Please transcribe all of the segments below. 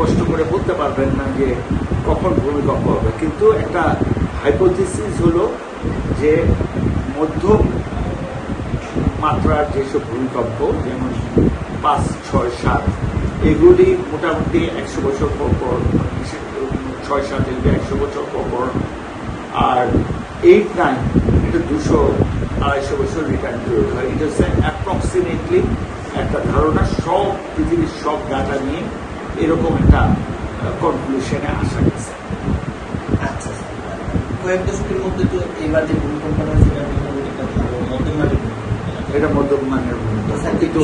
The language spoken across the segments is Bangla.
স্পষ্ট করে বলতে পারবেন না যে কখন ভূমিকম্প হবে। কিন্তু একটা হাইপোথিসিস হলো যে মধ্যম মাত্রার যেসব ভূমিকম্প, যেমন পাঁচ, ছয়, সাত, এগুলি মোটামুটি একশো বছর পর পর, ছয়, সাত এগুলি একশো বছর পর পর, আর এইট নাইন এটা দুশো আড়াইশো বছর রিটার্ন পিরিয়ড হয়। এটা হচ্ছে অ্যাপ্রক্সিমেটলি একটা ধারণা, সব পৃথিবীর সব ডাটা নিয়ে এরকম একটা কনক্লুশনে আসা গেছে আচ্ছা কয়েক দশকের মধ্যে তো এবার যে ভূমিকম্পটা হয়েছে এটা মোটামুটি একটা ভালো মধ্যম মানের ভূমিকম্প। এটা মধ্যম মানের ভূমিকম্প। স্যার, এই কিন্তু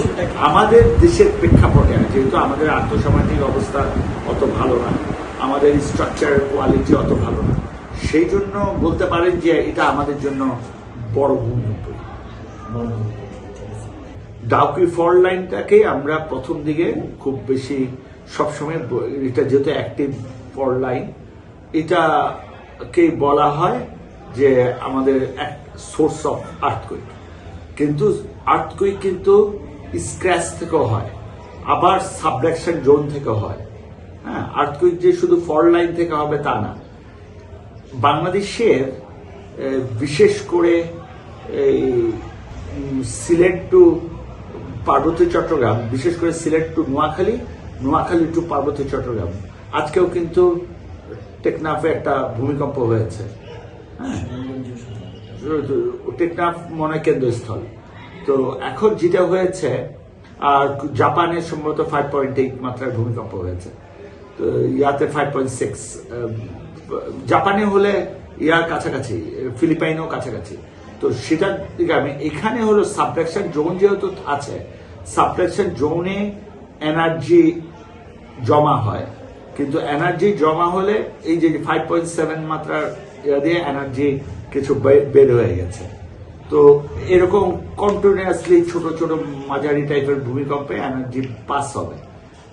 আমাদের দেশের প্রেক্ষাপটে যেহেতু আমাদের আর্থসামাজিক অবস্থা অত ভালো না আমাদের স্ট্রাকচার কোয়ালিটি অত ভালো না সেই জন্য বলতে পারেন যে এটা আমাদের জন্য বড় ভূমিকম্প। ডাউকি ফল লাইনটাকে আমরা প্রথম দিকে খুব বেশি সবসময় এটা যেহেতু অ্যাক্টিভ ফল লাইন এটাকে বলা হয় যে আমাদের এক সোর্স অফ আর্থকুইক কিন্তু আর্থকুইক কিন্তু স্ক্র্যাচ থেকেও হয়, আবার সাবডাকশন জোন থেকে হয়। হ্যাঁ আর্থকুইক যে শুধু ফল লাইন থেকে হবে তা না। বাংলাদেশের বিশেষ করে এই সিলেট টু পার্বতী চট্টগ্রাম, বিশেষ করে সিলেট টু নোয়াখালী নোয়াখালী টু পার্বতী চট্টগ্রাম। আজকেও কিন্তু টেকনাফে একটা ভূমিকম্প হয়েছে। হ্যাঁ। টেকনাফ মনে কেন্দ্রস্থল। তো এখন যেটা হয়েছে, আর জাপানে সম্ভবত ফাইভ পয়েন্ট এইট মাত্রার ভূমিকম্প হয়েছে। তো ইয়াতে ফাইভ পয়েন্ট সিক্স জাপানে হলে ইয়ার কাছাকাছি, ফিলিপাইনও কাছাকাছি। তো সেটার দিকে আমি, এখানে হলো সাবডাকশন জোন যেহেতু আছে সাবডাকশন জোনে এনার্জি জমা হয়। কিন্তু এনার্জি জমা হলে এই যে ফাইভ পয়েন্ট সেভেন মাত্রার দিয়ে এনার্জি কিছু বের হয়ে গেছে। তো এরকম কন্টিনিউয়াসলি ছোট ছোট মাঝারি টাইপের ভূমিকম্পে এনার্জি পাস হবে।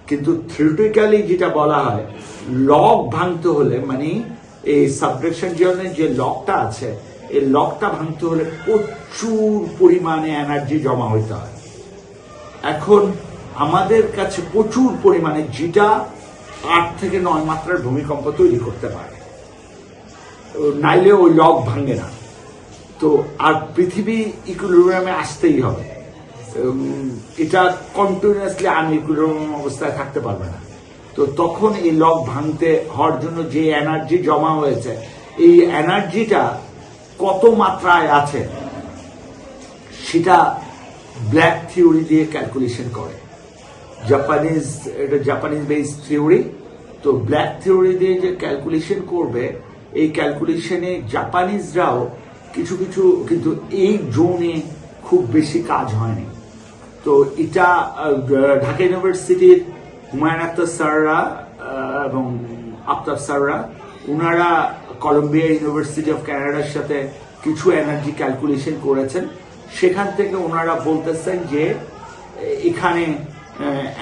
কিন্তু থিওরিটিক্যালি যেটা বলা হয় লক ভাঙতে হলে মানে এই সাবডাকশন জোনের যে লকটা আছে, এই লকটা ভাঙতে হলে প্রচুর পরিমাণে এনার্জি জমা হইতে হয়। এখন আমাদের কাছে প্রচুর পরিমাণে যেটা আট থেকে নয় মাত্রার ভূমিকম্প তৈরি করতে পারে। নাইলে ওই লক ভাঙে না। তো আর পৃথিবী ইকুইলিব্রিয়ামে আসতেই হবে। এটা কন্টিনিউয়াসলি আনইকুইলিব্রিয়াম অবস্থায় থাকতে পারবে না। তো তখন এই লক ভাঙতে হওয়ার জন্য যে এনার্জি জমা হয়েছে, এই এনার্জিটা কত মাত্রায় আছে, সেটা ব্ল্যাক থিওরি দিয়ে ক্যালকুলেশন করে। জাপানিজ এটা জাপানিজ বেস থিওরি তো ব্ল্যাক থিওরি দিয়ে যে ক্যালকুলেশন করবে, এই ক্যালকুলেশনে জাপানিজরাও কিছু কিছু কিন্তু এই জোনে খুব বেশি কাজ হয়নি। তো এটা ঢাকা ইউনিভার্সিটির হুমায়ুন আক্তার স্যাররা এবং আফতাব স্যাররা ওনারা কলম্বিয়া ইউনিভার্সিটি অফ কানাডার সাথে কিছু এনার্জি ক্যালকুলেশন করেছেন। সেখান থেকে ওনারা বলতেছেন যে, এখানে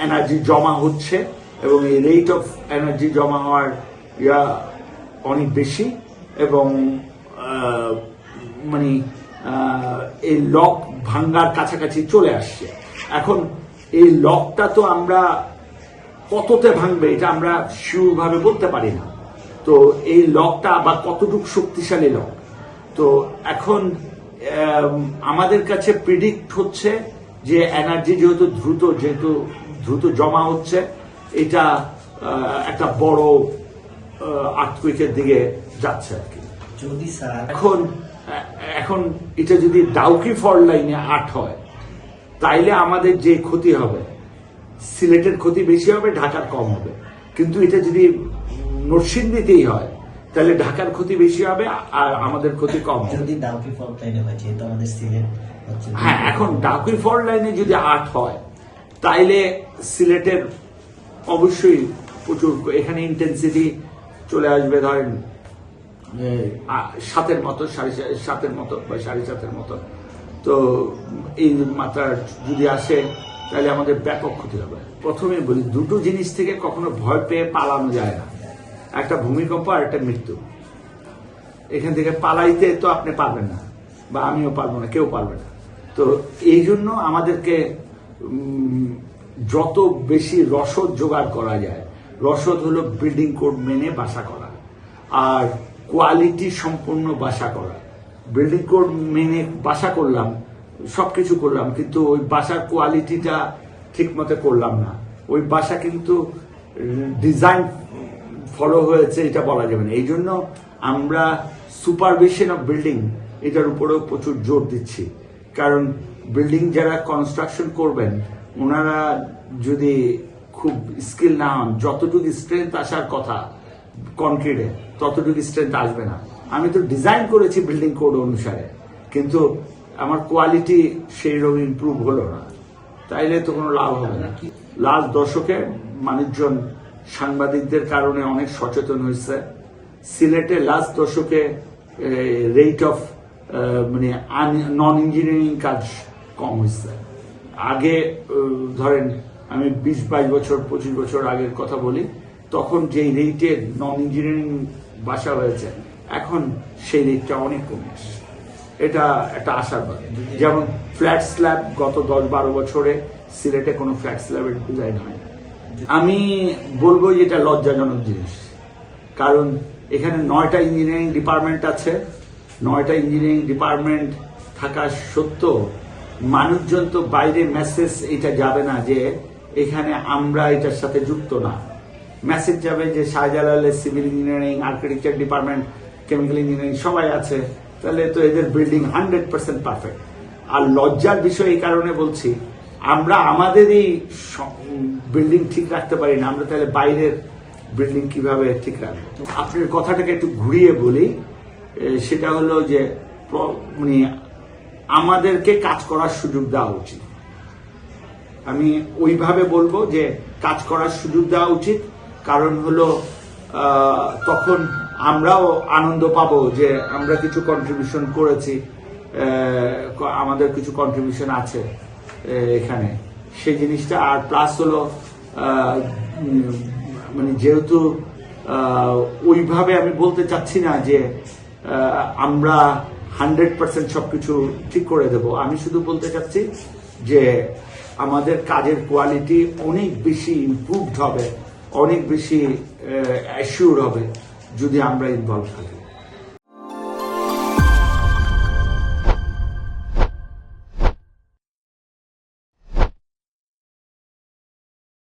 এনার্জি জমা হচ্ছে এবং এই রেট অফ এনার্জি জমা হওয়ার ইয়া অনেক বেশি এবং মানে এই লক ভাঙ্গার কাছাকাছি চলে আসছে। এখন এই লকটা তো আমরা কততে ভাঙবে এটা আমরা শিওর ভাবে বলতে পারি না। তো এই লকটা আবার কতটুকু শক্তিশালী লক তো এখন আমাদের কাছে প্রিডিক্ট হচ্ছে যে এনার্জি যেহেতু দ্রুত যেহেতু দ্রুত জমা হচ্ছে এটা একটা বড় আর্থকুইকের দিকে যাচ্ছে আর কি। যদি স্যার এখন এখন এটা যদি ডাউকি ফল লাইনে আট হয় তাইলে আমাদের যে ক্ষতি হবে সিলেটের ক্ষতি বেশি হবে ঢাকার কম হবে। কিন্তু এটা যদি নরসিংদীতেই হয় তাহলে ঢাকার ক্ষতি বেশি হবে আর আমাদের ক্ষতি কম যদি ডাউকি ফল লাইনে হয় যেহেতু আমাদের সিলেট হ্যাঁ এখন ডাকুই ফল লাইনে যদি আট হয় তাইলে সিলেটের অবশ্যই প্রচুর এখানে ইন্টেন্সিটি চলে আসবে ধরেন সাতের মতো সাড়ে সাতের মতো বা সাড়ে সাতের মতো। তো এই মাত্রা যদি আসে তাহলে আমাদের ব্যাপক ক্ষতি হবে। প্রথমে বলি দুটো জিনিস থেকে কখনো ভয় পেয়ে পালানো যায় না। একটা ভূমিকম্প আর একটা মৃত্যু। এখান থেকে পালাইতে তো আপনি পারবেন না, বা আমিও পারব না, কেউ পারবে না। তো এই জন্য আমাদেরকে যত বেশি রসদ জোগাড় করা যায়, রসদ হলো বিল্ডিং কোড মেনে বাসা করা, আর কোয়ালিটি সম্পূর্ণ বাসা করা। বিল্ডিং কোড মেনে বাসা করলাম, সবকিছু করলাম, কিন্তু ওই বাসার কোয়ালিটিটা ঠিক মতো করলাম না। ওই বাসা কিন্তু ডিজাইন ফলো হয়েছে এটা বলা যাবে না। এই জন্য আমরা সুপারভিশন অফ বিল্ডিং এটার উপরেও প্রচুর জোর দিচ্ছি। কারণ বিল্ডিং যারা কনস্ট্রাকশন করবেন ওনারা যদি খুব স্কিল না হন যতটুকু স্ট্রেংথ আসার কথা কনক্রিটে ততটুকু স্ট্রেংথ আসবে না। আমি তো ডিজাইন করেছি বিল্ডিং কোড অনুসারে কিন্তু আমার কোয়ালিটি সেই রকম ইম্প্রুভ হলো না। তাইলে তো কোনো লাভ হবে না। লাস্ট দশকে মানুষজন সাংবাদিকদের কারণে অনেক সচেতন হয়েছে। সিলেটে লাস্ট দশকে রেট অফ মানে নন ইঞ্জিনিয়ারিং কাজ কম হয়েছে। আগে ধরেন, আমি বিশ, বাইশ বছর, পঁচিশ বছর আগের কথা বলি, তখন যেই রেটে নন ইঞ্জিনিয়ারিং বাসা হয়েছে এখন সেই রেটটা অনেক কমে আসছে। এটা একটা আশাবাদ। যেমন ফ্ল্যাট স্ল্যাব গত দশ, বারো বছরে সিলেটে কোনো ফ্ল্যাট স্ল্যাবের ডিজাইন হয় না। আমি বলব এটা লজ্জাজনক জিনিস। কারণ এখানে নয়টা ইঞ্জিনিয়ারিং ডিপার্টমেন্ট আছে। নয়টা ইঞ্জিনিয়ারিং ডিপার্টমেন্ট থাকা সত্ত্বেও মানুষজন তো বাইরে মেসেজ এটা যাবে না যে এখানে আমরা এটার সাথে যুক্ত না। মেসেজ যাবে যে শাহজালালের civil engineering architecture department chemical engineering সবাই আছে। তাহলে তো এদের বিল্ডিং হান্ড্রেড পার্সেন্ট পারফেক্ট আর লজ্জার বিষয় এই কারণে বলছি আমরা আমাদেরই বিল্ডিং ঠিক রাখতে পারি না। আমরা তাহলে বাইরের বিল্ডিং কীভাবে ঠিক রাখব? আপনার কথাটাকে একটু ঘুরিয়ে বলি। সেটা হলো যে মানে আমাদেরকে কাজ করার সুযোগ দেওয়া উচিত। আমি ওইভাবে বলব যে, কাজ করার সুযোগ দেওয়া উচিত। কারণ হলো তখন আমরাও আনন্দ পাবো যে, আমরা কিছু কন্ট্রিবিউশন করেছি। আমাদের কিছু কন্ট্রিবিউশন আছে। এখানে। সেই জিনিসটা আর প্লাস হলো মানে যেহেতু ওইভাবে আমি বলতে চাচ্ছি না যে আমরা হান্ড্রেড পার্সেন্ট সবকিছু ঠিক করে দেব। আমি শুধু বলতে চাচ্ছি যে, আমাদের কাজের কোয়ালিটি অনেক বেশি ইমপ্রুভড হবে, অনেক বেশি অ্যাসিওর হবে যদি আমরা ইনভলভ থাকি।